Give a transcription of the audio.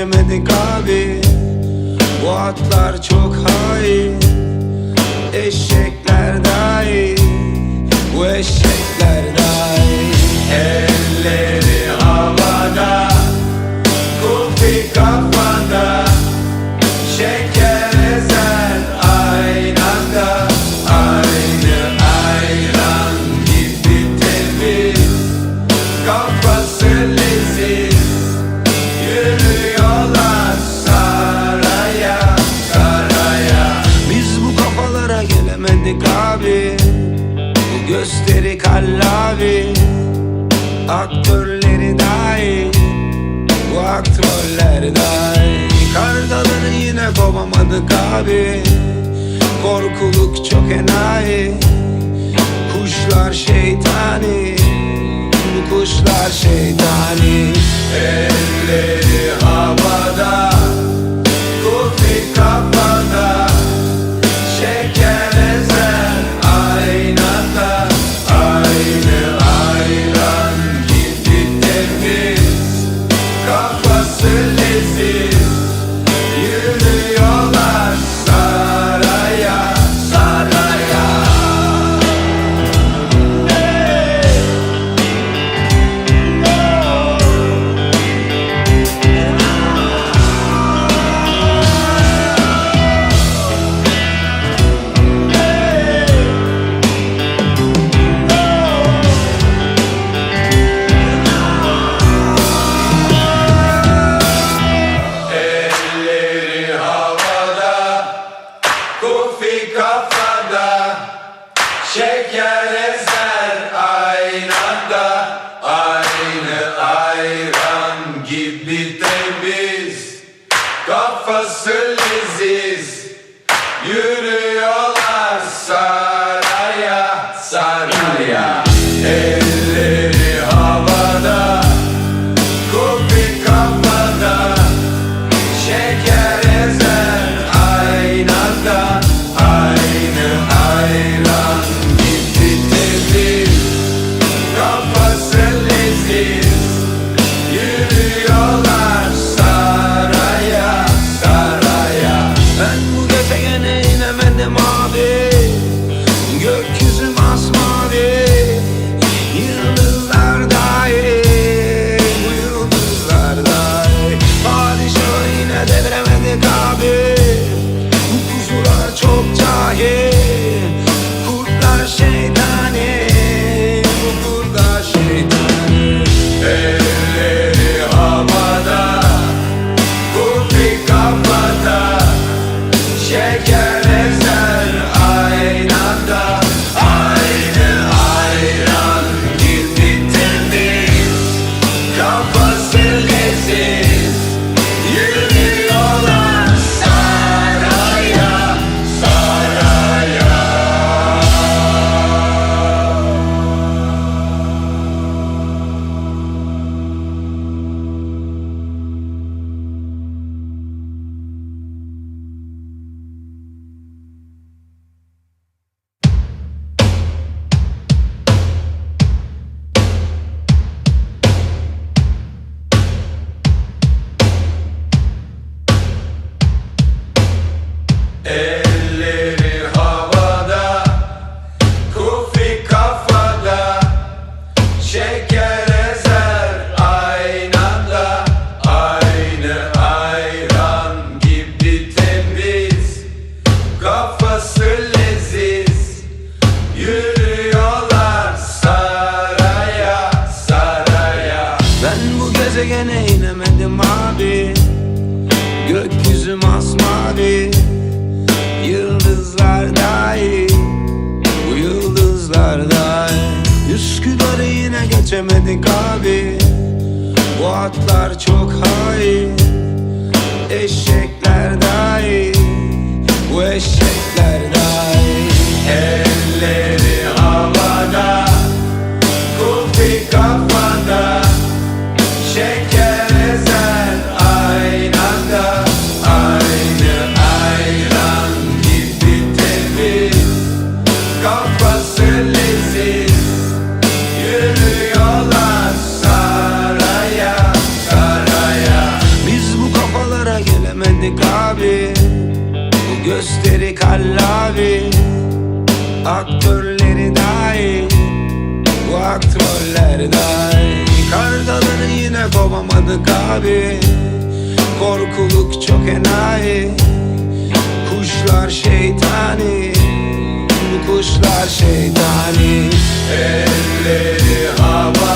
Geçemedik abi Bu atlar çok hain gelemedik abi Bu gösteri kallavi. Aktörleri dahi Bu aktörler dahi Kargaları yine kovamadık abi. Korkuluk çok enayi. Kuşlar şeytani Bu kuşlar şeytani. Elleri Kafası saraya Şeker ezer aynada Aynı ayran gibi temiz Kafası leziz. Yürüyorlar saraya saraya. Ben bu gezegene inemedim abi. Gökyüzü masmavi Yıldızlar dahi Bu yıldızlar Üsküdar'ı yine geçemedik abi. Bu atlar çok hain Eşekler dahi. Bu eşekler dahi Gösteri kallavi Aktörleri dahi Bu aktörler dahi. Kartalını yine kovamadık abi Korkuluk çok enayi. Kuşlar şeytani Bu kuşlar şeytani. Elleri havada